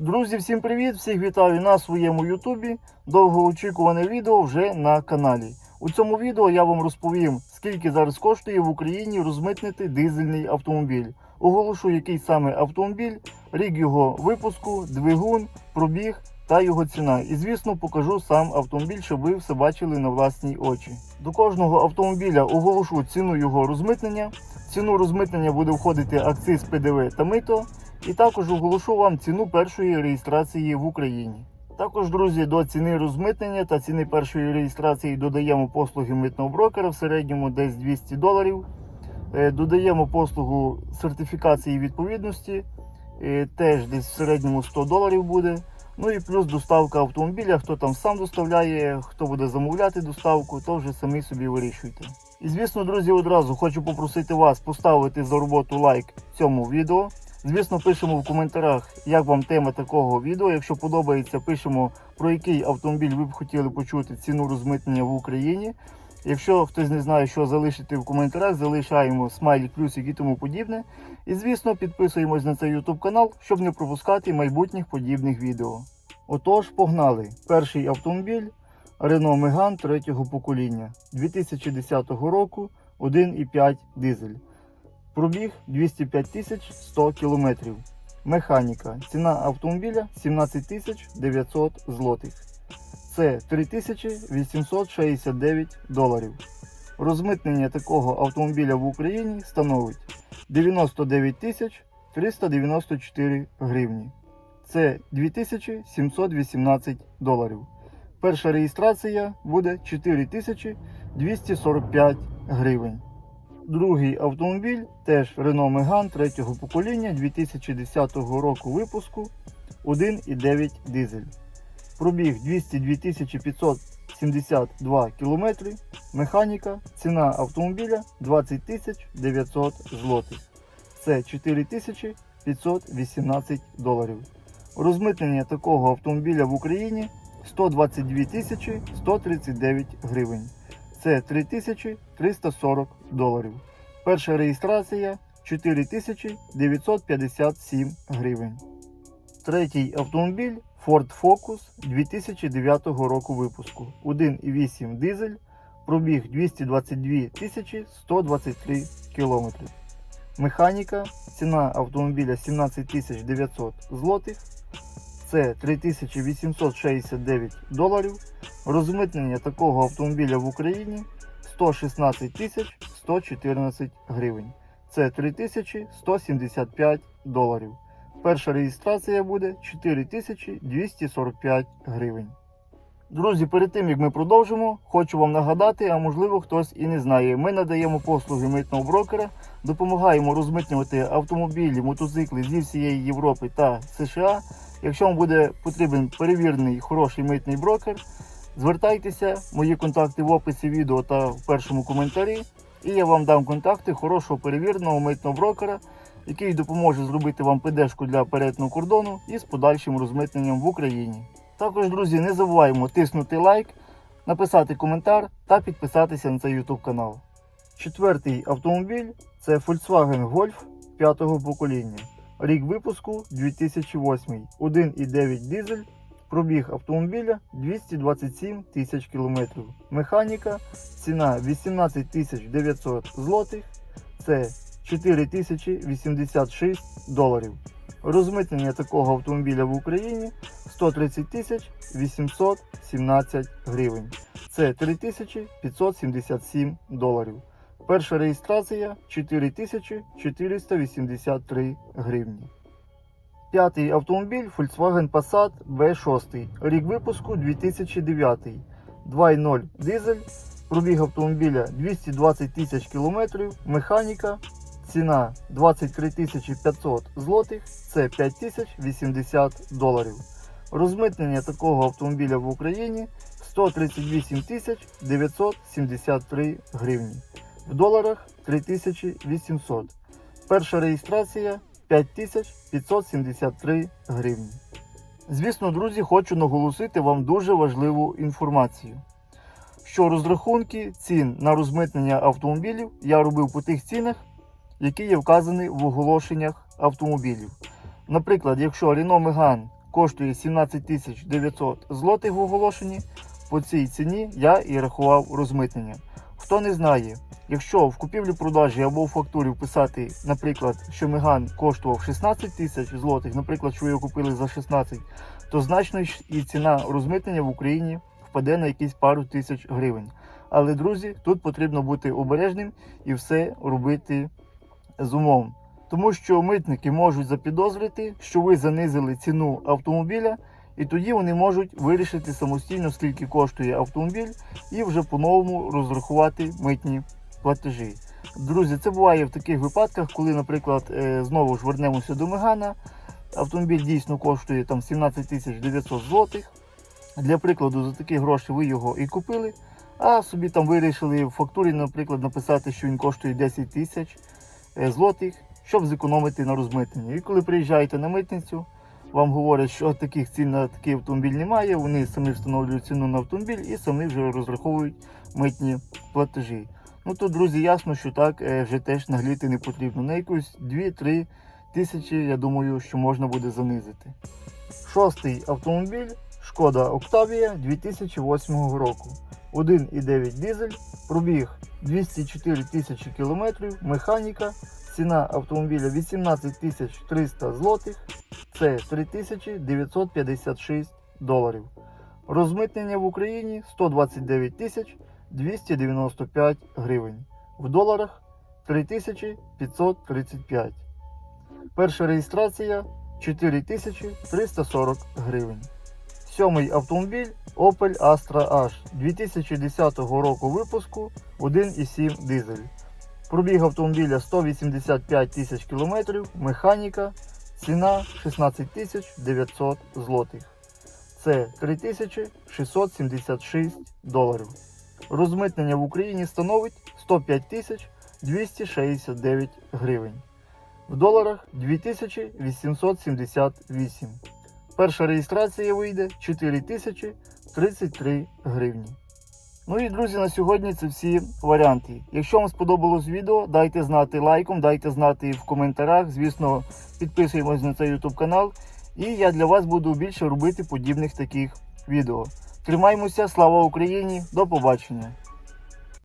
Друзі, всім привіт! Всіх вітаю на своєму Ютубі. Довгоочікуване відео вже на каналі. У цьому відео я вам розповім, скільки зараз коштує в Україні розмитнити дизельний автомобіль. Оголошу, який саме автомобіль, рік його випуску, двигун, пробіг та його ціна. І звісно, покажу сам автомобіль, щоб ви все бачили на власні очі. До кожного автомобіля оголошу ціну його розмитнення. Ціну розмитнення буде входити акциз ПДВ та мито. І також оголошу вам ціну першої реєстрації в Україні. Також, друзі, до ціни розмитнення та ціни першої реєстрації додаємо послуги митного брокера в середньому десь 200 доларів. Е, Додаємо послугу сертифікації відповідності, е, теж десь в середньому 100 доларів буде. Ну і плюс доставка автомобіля, хто там сам доставляє, хто буде замовляти доставку, то вже самі собі вирішуйте. І звісно, друзі, одразу хочу попросити вас поставити за роботу лайк цьому відео. Звісно, пишемо в коментарях, як вам тема такого відео. Якщо подобається, пишемо про який автомобіль ви б хотіли почути ціну розмитнення в Україні. Якщо хтось не знає, що залишити в коментарях, залишаємо смайлік, плюсик і тому подібне. І звісно, підписуємось на цей YouTube канал, щоб не пропускати майбутніх подібних відео. Отож, погнали! Перший автомобіль Renault Megane третього покоління 2010 року 1,5 дизель. Пробіг 205 тисяч 100 кілометрів. Механіка. Ціна автомобіля 17 тисяч 900 злотих. Це 3869 доларів. Розмитнення такого автомобіля в Україні становить 99 тисяч 394 гривні. Це 2718 доларів. Перша реєстрація буде 4245 гривень. Другий автомобіль теж Renault Megane третього покоління 2010 року випуску 1,9 дизель. Пробіг 202 572 км. Механіка. Ціна автомобіля 20 900 злотих. Це 4518 доларів. Розмитнення такого автомобіля в Україні 122 139 гривень. Це 3340 доларів. Перша реєстрація 4957 гривень. Третій автомобіль Ford Focus 2009 року випуску. 1,8 дизель. Пробіг 222 123 км. Механіка. Ціна автомобіля 17 900 злотих. Це 3869 доларів. Розмитнення такого автомобіля в Україні 116 тисяч 114 гривень. Це 3175 доларів. Перша реєстрація буде 4245 гривень. Друзі, перед тим як ми продовжимо, хочу вам нагадати, а можливо хтось і не знає. Ми надаємо послуги митного брокера, допомагаємо розмитнювати автомобілі, мотоцикли зі всієї Європи та США. Якщо вам буде потрібен перевірений хороший митний брокер, звертайтеся, мої контакти в описі відео та в першому коментарі. І я вам дам контакти хорошого перевіреного митного брокера, який допоможе зробити вам ПДшку для перетину кордону і з подальшим розмитненням в Україні. Також, друзі, не забуваємо тиснути лайк, написати коментар та підписатися на цей YouTube канал. Четвертий автомобіль це Volkswagen Golf 5 покоління. Рік випуску 2008, 1,9 дизель, пробіг автомобіля 227 тисяч кілометрів. Механіка, ціна 18 тисяч 900 злотих, це 4086 доларів. Розмитнення такого автомобіля в Україні 130 тисяч 817 гривень. Це 3577 доларів. Перша реєстрація 4483 гривні. П'ятий автомобіль Volkswagen Passat B6. Рік випуску 2009. 2.0 дизель. Пробіг автомобіля 220 тисяч кілометрів. Механіка. Ціна 23 500 злотих. Це 5080 доларів. Розмитнення такого автомобіля в Україні 138 973 гривні. В доларах 3800. Перша реєстрація 5573 гривні. Звісно, друзі, хочу наголосити вам дуже важливу інформацію. Що розрахунки цін на розмитнення автомобілів я робив по тих цінах, які є вказані в оголошеннях автомобілів. Наприклад, якщо Renault Megane коштує 17 900 злотих в оголошенні. По цій ціні я і рахував розмитнення. Хто не знає, якщо в купівлі-продажі або в фактурі вписати, наприклад, що Меган коштував 16 тисяч злотих, наприклад, що ви його купили за 16, то значно і ціна розмитнення в Україні впаде на якісь пару тисяч гривень. Але, друзі, тут потрібно бути обережним і все робити з умом. Тому що митники можуть запідозрити, що ви занизили ціну автомобіля, і тоді вони можуть вирішити самостійно, скільки коштує автомобіль, і вже по-новому розрахувати митні платежі. Друзі, це буває в таких випадках, коли, наприклад, е, знову ж вернемося до Мегана. Автомобіль дійсно коштує там 17 тисяч 900 злотих. Для прикладу, за такі гроші ви його і купили, а собі там вирішили в фактурі, наприклад, написати, що він коштує 10 тисяч е, злотих, щоб зекономити на розмитненні. І коли приїжджаєте на митницю, вам говорять, що таких цін на такий автомобіль немає, вони самі встановлюють ціну на автомобіль і самі вже розраховують митні платежі. Ну то, друзі, ясно, що так е, вже теж нагліти не потрібно. На якусь 2-3 тисячі, я думаю, що можна буде занизити. Шостий автомобіль Шкода Октавія 2008 року. 1,9 дизель, пробіг 204 тисячі кілометрів, механіка, ціна автомобіля 18 тисяч 300 злотих, це 3956 доларів. Розмитнення в Україні 129 тисяч 295 гривень. В доларах 3535. Перша реєстрація 4340 гривень. Сьомий автомобіль Opel Astra H 2010 року випуску 1,7 дизель. Пробіг автомобіля 185 тисяч кілометрів, механіка, ціна 16 900 злотих. Це 3676 доларів. Розмитнення в Україні становить 105 269 гривень. В доларах 2878. Перша реєстрація вийде 4033 гривні. Ну і друзі, на сьогодні це всі варіанти. Якщо вам сподобалось відео, дайте знати лайком, дайте знати в коментарях. Звісно, підписуємось на цей YouTube канал. І я для вас буду більше робити подібних таких відео. Тримаймося, слава Україні! До побачення!